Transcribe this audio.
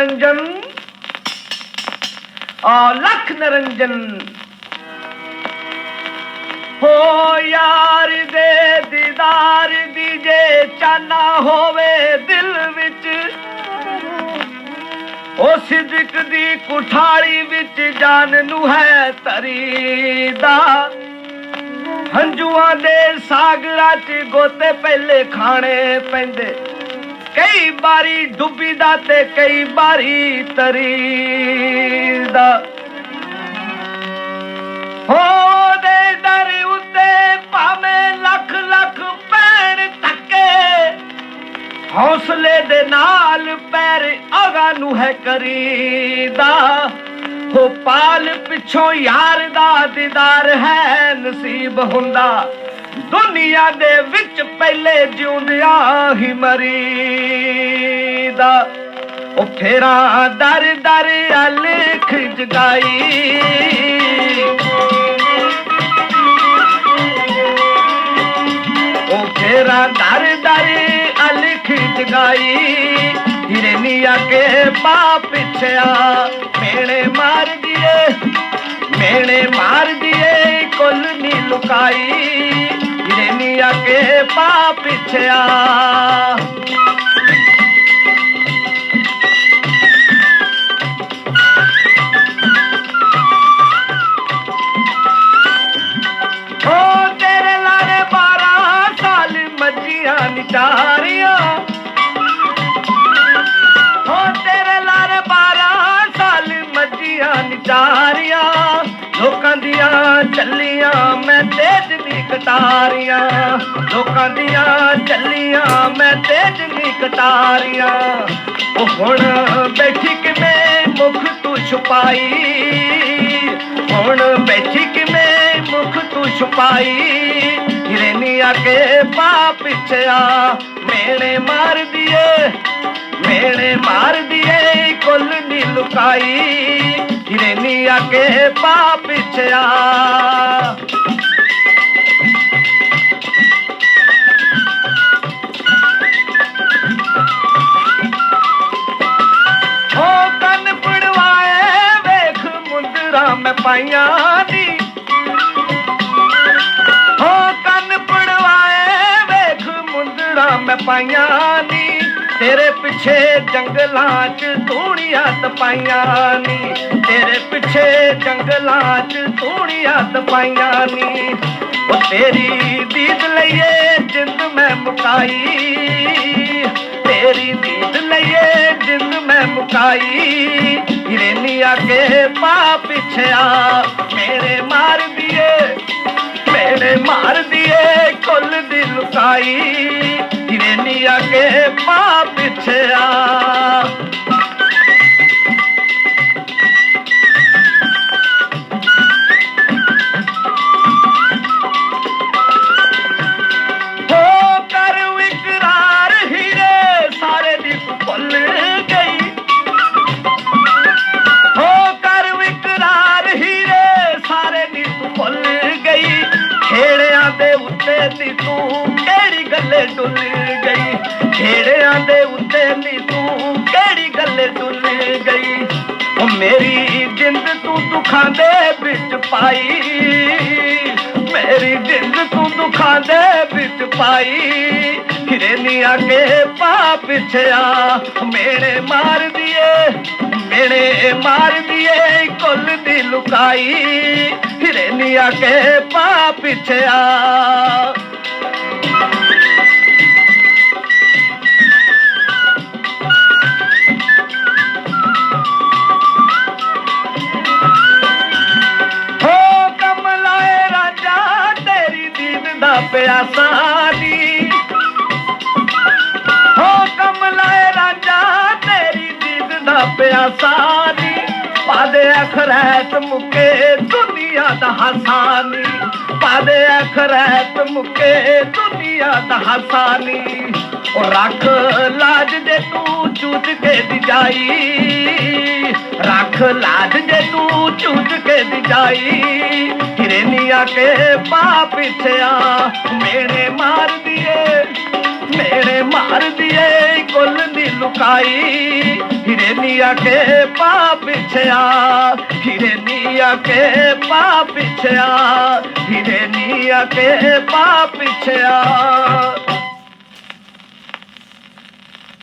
ਆ ਨਰੰਜਨ, ਆ ਲੱਖ ਨਰੰਜਨ। ਹੋ ਯਾਰ ਦੇ ਦੀਦਾਰ ਦੀ ਜੇ ਚਾਨਾ ਹੋਵੇ ਦਿਲ ਵਿੱਚ, ਉਹ ਸਿਦਕ ਦੀ ਕੁਠਾਲੀ ਵਿੱਚ ਜਾਨ ਨੂੰ ਹੈ ਤਰੀ ਦਾ। ਹੰਝੂਆਂ ਦੇ ਸਾਗਰਾਂ 'ਚ ਗੋਤੇ ਪਹਿਲੇ ਖਾਣੇ ਪੈਂਦੇ। ਕਈ ਵਾਰੀ ਡੁੱਬੀ ਦਾ ਤੇ ਕਈ ਵਾਰੀ ਤਰੀ ਦਾ ਹੋ ਦੇ ਦਰ ਉੱਤੇ ਭਾਵੇਂ ਲੱਖ ਲੱਖ ਪੈਣ ਤੱਕੇ ਹੌਸਲੇ ਦੇ ਨਾਲ ਪੈਰ ਅਗਾ ਨੂੰ ਹੈ ਕਰੀਦਾ। ਹੋ ਪਾਲ ਪਿੱਛੋਂ ਯਾਰ ਦਾ ਦੀਦਾਰ ਹੈ ਨਸੀਬ ਹੁੰਦਾ। ਦੁਨੀਆ ਦੇ ਵਿੱਚ ਪਹਿਲੇ ਜਿਉਂਦਿਆ ਹੀ ਮਰੀ ਦਾ ਉਹ ਫੇਰਾ ਦਰ ਦਰ ਅਲਖ ਜਗਾਈ। ਉਹ ਫੇਰਾ ਦਰ ਦਰ ਅਲਖ ਜਗਾਈ। ਹਿਰਨੀਆ ਕੇ ਪਾ ਪਿੱਛਿਆ, ਮੇਣੇ ਮਾਰ ਦਿਏ ਮੇਣੇ ਮਾਰ ਦਿਏ ਕੁੱਲ ਨੀ ਲੁਕਾਈ। ਹਿਰਨੀਆ ਕੇ ਪਾ ਪਿਛਿਆ ਓ ਤੇਰੇ ਲਾਰੇ 12 ਸਾਲ ਮੱਜੀਆਂ ਕਟਾਰੀਆਂ, ਲੋਕਾਂ ਦੀਆਂ ਚੱਲੀਆਂ ਮੈਂ ਤੇਜ ਦੀ ਕਟਾਰੀਆਂ। ਉਹ ਹੁਣ ਬੈਠੀ ਕਿਵੇਂ ਮੁਖ ਤੂੰ ਛੁਪਾਈ? ਹੁਣ ਬੈਠੀ ਕਿਵੇਂ ਮੁਖ ਤੂੰ ਛੁਪਾਈ? ਹਿਰਨੀ ਆ ਕੇ ਪਾ ਪਿਛਿਆ, ਮੇਣੇ ਮਾਰ ਦੀਏ, ਮੇਣੇ ਮਾਰ ਦੀਏ, ਕੁੱਲ ਨੀ ਲੁਕਾਈ। ਹਿਰਨੀ ਆ ਕੇ ਪਾ ਪਿਛਿਆ। ਮੁੰਦਰਾ ਪਾਈਆਂ ਨੀ, ਤੇਰੇ ਪਿੱਛੇ ਜੰਗਲਾਂ 'ਚ ਧੂਣੀਆਂ ਤਪਾਈਆਂ ਨੀ। ਤੇਰੇ ਪਿੱਛੇ ਜੰਗਲਾਂ 'ਚ ਧੂਣੀਆਂ ਤਪਾਈਆਂ ਨੀ। ਉਹ ਤੇਰੀ ਦੀਦ ਲਈਏ ਜਿੰਦ ਮੈਂ ਮੁਕਾਈ। ਤੇਰੀ ਦੀਦ ਲਈਏ ਜਿੰਦ ਮੈਂ ਮੁਕਾਈ। ਹਿਰਨੀ ਆ ਕੇ ਪਾ ਪਿਛਿਆ, ਮੇਰੇ ਮਾਰ ਦੀਏ, ਮੇਰੇ ਮਾਰ ਦੀਏ, ਕੁੱਲ ਦੀ ਲੁਕਾਈ। ਹਿਰਨੀ ਆ ਕੇ ਪਾ ਪਿਛਿਆ ਹੋ ਕਰ ਇਕਰਾਰ ਹੀਰੇ ਸਾਰੇ ਦੀ ਤੂੰ ਭੁੱਲ ਗਈ। ਹੋ ਕਰ ਇਕਰਾਰ ਹੀਰੇ ਸਾਰੇ ਦੀ ਤੂੰ ਗਈ। ਖੇੜਿਆਂ ਦੇ ਉੱਤੇ ਨੀ ਤੂੰ ਕਿਹੜੀ ਗੱਲੇ ਡੁੱਲ ਖੇੜਿਆਂ ਦੇ ਉੱਤੇ ਨੀ ਤੂੰ ਕਿਹੜੀ ਗੱਲ ਡੁੱਲ ਗਈ? ਉਹ ਮੇਰੀ ਜਿੰਦ ਤੂੰ ਦੁੱਖਾਂ ਦੇ ਵਿੱਚ ਪਾਈ। ਮੇਰੀ ਜਿੰਦ ਤੂੰ ਦੁੱਖਾਂ ਦੇ ਵਿੱਚ ਪਾਈ। ਹਿਰੇ ਨੀ ਆਗੇ ਪਾ ਪਿਛਿਆ ਮੇਰੇ ਮਾਰ ਦੀਏ ਮੇਰੇ ਮਾਰ ਦੀਏ, ਕੁੱਲ ਦੀ ਲੁਕਾਈ। ਹਿਰੇ ਨੀ ਆਗੇ ਪਾ ਪਿਛਿਆ। ਪਿਆਸਾ ਦੀ। ਹੋ ਕਮਲਾਏ ਰਾਜਾ, ਤੇਰੀ ਦੀਦ ਦਾ ਪਿਆਸਾ ਦੀ। ਪਾਦੇ ਅਖਰੈਤ ਮੁਕੇ ਦੁਨੀਆ ਦਾ ਹਸਾਨੀ ਪਾਦੇ ਅਖਰੈਤ ਮੁਕੇ ਦੁਨੀਆ ਦਾ ਹਸਾਨੀ ਉਹ ਰੱਖ ਲਾਜ ਦੇ ਤੂੰ ਚੂਜ ਕੇ ਦੀ ਜਾਈ। ਰੱਖ ਲਾਜ ਜੇ ਤੂੰ ਚੂਜ ਕੇ ਦੀ ਜਾਈ ਹਿਰੇ ਕੇ ਪਾ ਪਿਛਿਆ ਮੇਰੇ ਮਾਰ ਦੀਏ, ਮੇਰੇ ਮਾਰ ਕਰਦੀ ਕੁੱਲ ਦੀ ਲੁਕਾਈ। ਹੀਰੇ ਨੀਆ ਕੇ ਪਾ ਪਿੱਛਿਆ ਹੀਰੇ ਨੀਆ ਕੇ ਪਾ ਪਿੱਛਿਆ ਹੀਰੇ ਨੀਆ ਕੇ ਪਾ ਪਿੱਛਿਆ